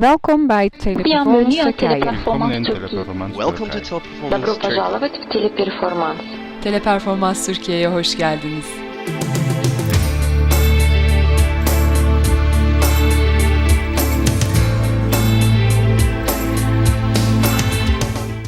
Welkom bij Teleperformance Turkije. Welcome to Teleperformance Turkije. Teleperformans Türkiye'ye hoş geldiniz.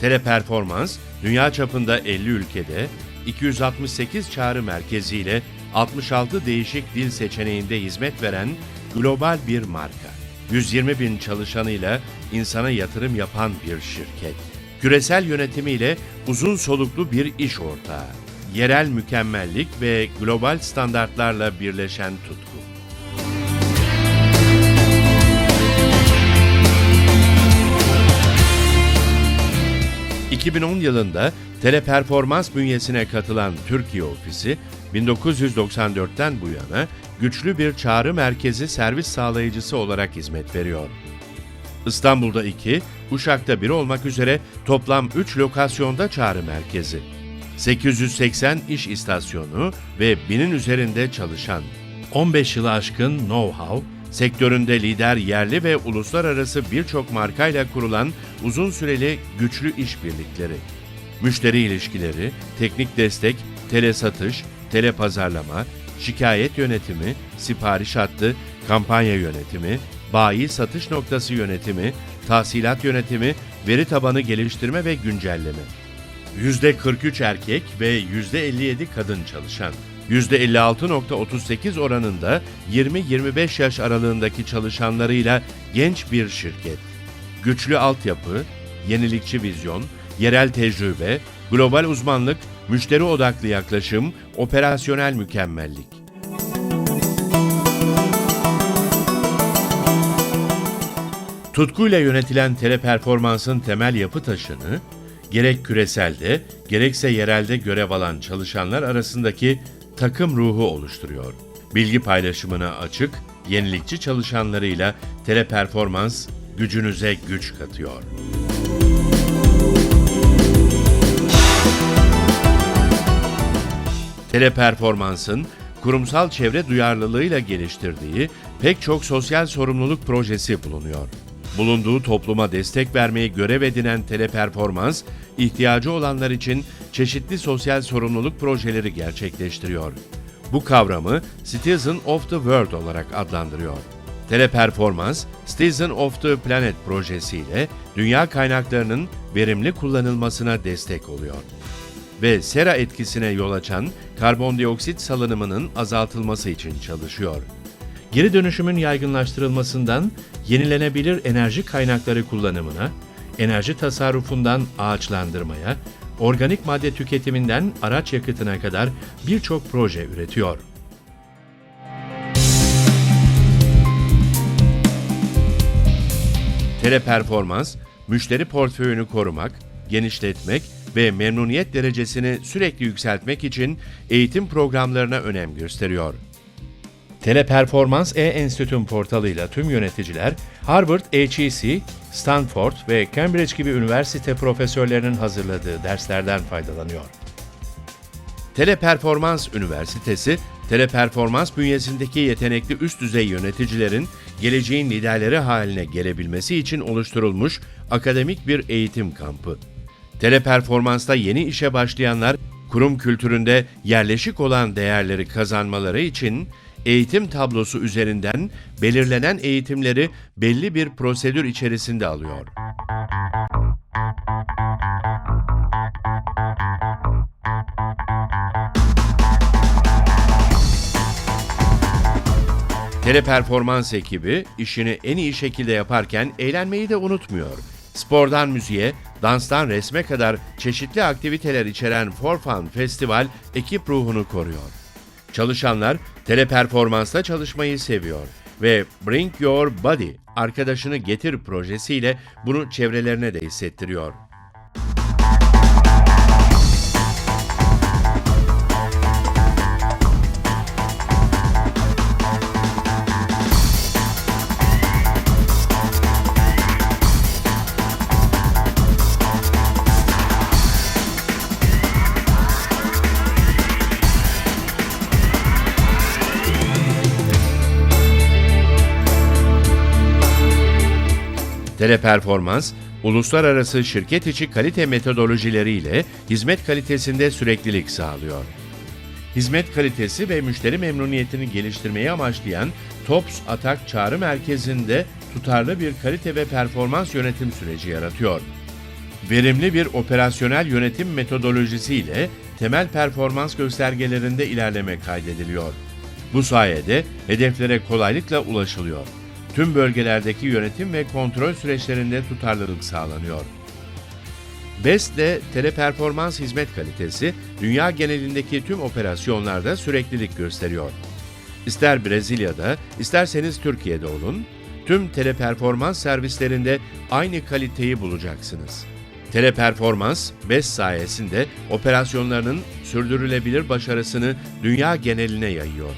Teleperformans, dünya çapında 50 ülkede 268 çağrı merkeziyle 66 değişik dil seçeneğinde hizmet veren global bir marka. 120 bin çalışanıyla insana yatırım yapan bir şirket. Küresel yönetimiyle uzun soluklu bir iş ortağı. Yerel mükemmellik ve global standartlarla birleşen tutku. 2010 yılında Teleperformans bünyesine katılan Türkiye ofisi 1994'ten bu yana güçlü bir çağrı merkezi servis sağlayıcısı olarak hizmet veriyor. İstanbul'da 2, Uşak'ta 1 olmak üzere toplam 3 lokasyonda çağrı merkezi. 880 iş istasyonu ve 1000'in üzerinde çalışan, 15 yılı aşkın know-how, sektöründe lider yerli ve uluslararası birçok markayla kurulan uzun süreli güçlü işbirlikleri, müşteri ilişkileri, teknik destek, tele satış, tele pazarlama, şikayet yönetimi, sipariş hattı, kampanya yönetimi, bayi satış noktası yönetimi, tahsilat yönetimi, veri tabanı geliştirme ve güncelleme. %43 erkek ve %57 kadın çalışan. %56.38 oranında 20-25 yaş aralığındaki çalışanlarıyla genç bir şirket. Güçlü altyapı, yenilikçi vizyon, yerel tecrübe, global uzmanlık, müşteri odaklı yaklaşım, operasyonel mükemmellik. Tutkuyla yönetilen teleperformansın temel yapı taşını, gerek küreselde, gerekse yerelde görev alan çalışanlar arasındaki takım ruhu oluşturuyor. Bilgi paylaşımına açık, yenilikçi çalışanlarıyla teleperformans gücünüze güç katıyor. Teleperformans'ın kurumsal çevre duyarlılığıyla geliştirdiği pek çok sosyal sorumluluk projesi bulunuyor. Bulunduğu topluma destek vermeyi görev edinen Teleperformans, ihtiyacı olanlar için çeşitli sosyal sorumluluk projeleri gerçekleştiriyor. Bu kavramı Citizen of the World olarak adlandırıyor. Teleperformans, Citizen of the Planet projesiyle dünya kaynaklarının verimli kullanılmasına destek oluyor ve sera etkisine yol açan karbondioksit salınımının azaltılması için çalışıyor. Geri dönüşümün yaygınlaştırılmasından yenilenebilir enerji kaynakları kullanımına, enerji tasarrufundan ağaçlandırmaya, organik madde tüketiminden araç yakıtına kadar birçok proje üretiyor. Teleperformans, müşteri portföyünü korumak, genişletmek ve memnuniyet derecesini sürekli yükseltmek için eğitim programlarına önem gösteriyor. Teleperformans E-Enstitüm portalıyla tüm yöneticiler Harvard, HEC, Stanford ve Cambridge gibi üniversite profesörlerinin hazırladığı derslerden faydalanıyor. Teleperformans Üniversitesi, teleperformans bünyesindeki yetenekli üst düzey yöneticilerin geleceğin liderleri haline gelebilmesi için oluşturulmuş akademik bir eğitim kampı. Teleperformansta yeni işe başlayanlar, kurum kültüründe yerleşik olan değerleri kazanmaları için eğitim tablosu üzerinden belirlenen eğitimleri belli bir prosedür içerisinde alıyor. Teleperformans ekibi işini en iyi şekilde yaparken eğlenmeyi de unutmuyor. Spordan müziğe, danstan resme kadar çeşitli aktiviteler içeren For Fun Festival ekip ruhunu koruyor. Çalışanlar teleperformansta çalışmayı seviyor ve Bring Your Body arkadaşını getir projesiyle bunu çevrelerine de hissettiriyor. Teleperformans, uluslararası şirket içi kalite metodolojileriyle hizmet kalitesinde süreklilik sağlıyor. Hizmet kalitesi ve müşteri memnuniyetini geliştirmeyi amaçlayan TOPS Atak Çağrı Merkezi'nde tutarlı bir kalite ve performans yönetim süreci yaratıyor. Verimli bir operasyonel yönetim metodolojisiyle temel performans göstergelerinde ilerleme kaydediliyor. Bu sayede hedeflere kolaylıkla ulaşılıyor. Tüm bölgelerdeki yönetim ve kontrol süreçlerinde tutarlılık sağlanıyor. BEST ile teleperformans hizmet kalitesi dünya genelindeki tüm operasyonlarda süreklilik gösteriyor. İster Brezilya'da, isterseniz Türkiye'de olun, tüm teleperformans servislerinde aynı kaliteyi bulacaksınız. Teleperformans, BES sayesinde operasyonlarının sürdürülebilir başarısını dünya geneline yayıyor.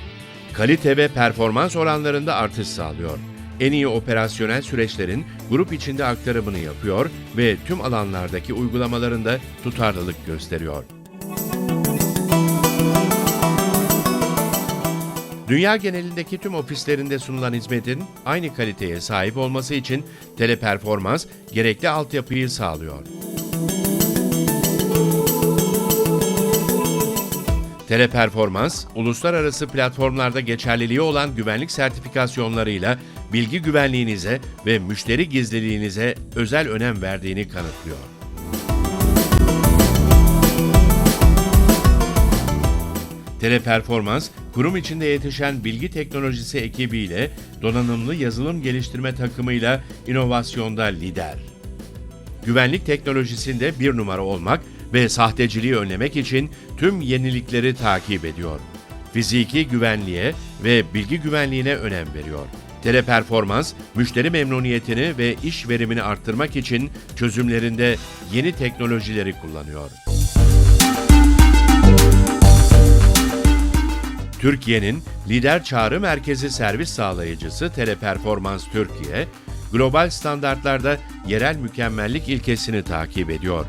Kalite ve performans oranlarında artış sağlıyor. En iyi operasyonel süreçlerin grup içinde aktarımını yapıyor ve tüm alanlardaki uygulamalarında tutarlılık gösteriyor. Dünya genelindeki tüm ofislerinde sunulan hizmetin aynı kaliteye sahip olması için teleperformans gerekli altyapıyı sağlıyor. Teleperformans, uluslararası platformlarda geçerliliği olan güvenlik sertifikasyonlarıyla bilgi güvenliğinize ve müşteri gizliliğinize özel önem verdiğini kanıtlıyor. Teleperformans, kurum içinde yetişen bilgi teknolojisi ekibiyle donanımlı yazılım geliştirme takımıyla inovasyonda lider. Güvenlik teknolojisinde bir numara olmak ve sahteciliği önlemek için tüm yenilikleri takip ediyor. Fiziki güvenliğe ve bilgi güvenliğine önem veriyor. Teleperformans, müşteri memnuniyetini ve iş verimini arttırmak için çözümlerinde yeni teknolojileri kullanıyor. Türkiye'nin lider çağrı merkezi servis sağlayıcısı Teleperformans Türkiye, global standartlarda yerel mükemmellik ilkesini takip ediyor.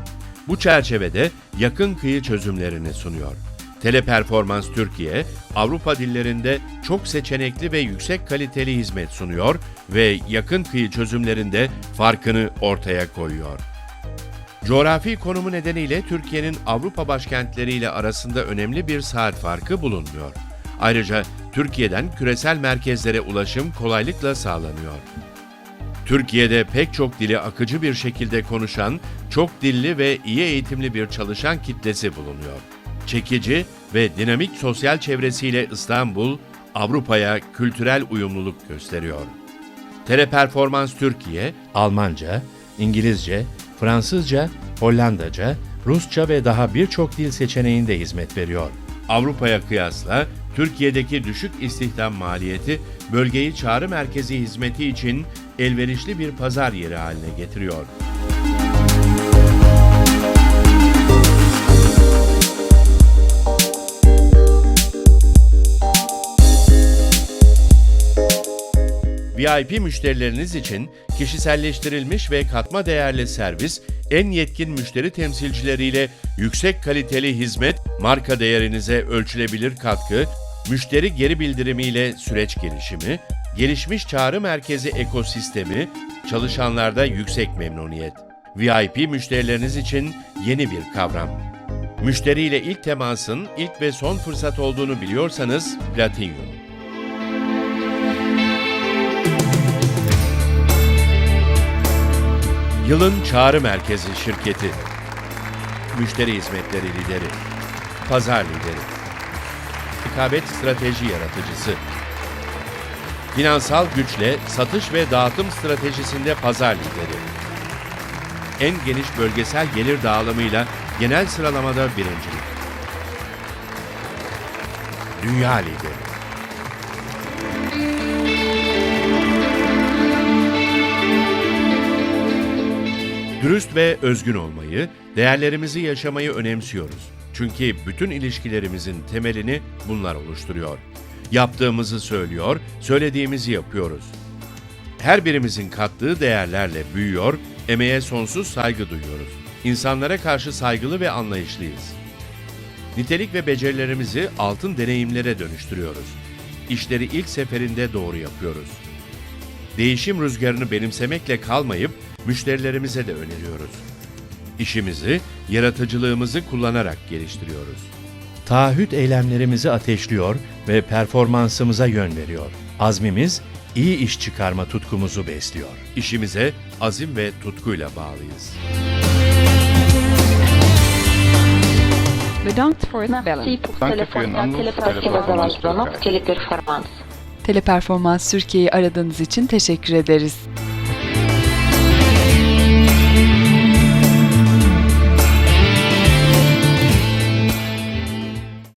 Bu çerçevede yakın kıyı çözümlerini sunuyor. Teleperformans Türkiye, Avrupa dillerinde çok seçenekli ve yüksek kaliteli hizmet sunuyor ve yakın kıyı çözümlerinde farkını ortaya koyuyor. Coğrafi konumu nedeniyle Türkiye'nin Avrupa başkentleriyle arasında önemli bir saat farkı bulunmuyor. Ayrıca Türkiye'den küresel merkezlere ulaşım kolaylıkla sağlanıyor. Türkiye'de pek çok dili akıcı bir şekilde konuşan, çok dilli ve iyi eğitimli bir çalışan kitlesi bulunuyor. Çekici ve dinamik sosyal çevresiyle İstanbul, Avrupa'ya kültürel uyumluluk gösteriyor. Teleperformans Türkiye, Almanca, İngilizce, Fransızca, Hollandaca, Rusça ve daha birçok dil seçeneğinde hizmet veriyor. Avrupa'ya kıyasla Türkiye'deki düşük istihdam maliyeti bölgeyi çağrı merkezi hizmeti için elverişli bir pazar yeri haline getiriyor. VIP müşterileriniz için kişiselleştirilmiş ve katma değerli servis, en yetkin müşteri temsilcileriyle yüksek kaliteli hizmet, marka değerinize ölçülebilir katkı, müşteri geri bildirimiyle süreç gelişimi, gelişmiş çağrı merkezi ekosistemi, çalışanlarda yüksek memnuniyet. VIP müşterileriniz için yeni bir kavram. Müşteriyle ilk temasın ilk ve son fırsat olduğunu biliyorsanız Platinum. Yılın Çağrı Merkezi Şirketi. Müşteri Hizmetleri Lideri. Pazar Lideri. Rekabet Strateji Yaratıcısı. Finansal güçle satış ve dağıtım stratejisinde pazar lideri. En geniş bölgesel gelir dağılımıyla genel sıralamada birincilik. Dünya lideri Dürüst ve özgün olmayı, değerlerimizi yaşamayı önemsiyoruz. Çünkü bütün ilişkilerimizin temelini bunlar oluşturuyor. Yaptığımızı söylüyor, söylediğimizi yapıyoruz. Her birimizin kattığı değerlerle büyüyor, emeğe sonsuz saygı duyuyoruz. İnsanlara karşı saygılı ve anlayışlıyız. Nitelik ve becerilerimizi altın deneyimlere dönüştürüyoruz. İşleri ilk seferinde doğru yapıyoruz. Değişim rüzgarını benimsemekle kalmayıp müşterilerimize de öneriyoruz. İşimizi, yaratıcılığımızı kullanarak geliştiriyoruz. Taahhüt eylemlerimizi ateşliyor ve performansımıza yön veriyor. Azmimiz, iyi iş çıkarma tutkumuzu besliyor. İşimize azim ve tutkuyla bağlıyız. Bedankt voor het bellen. Dank voor uw aanbod. Teleperformans Türkiye'yi aradığınız için teşekkür ederiz.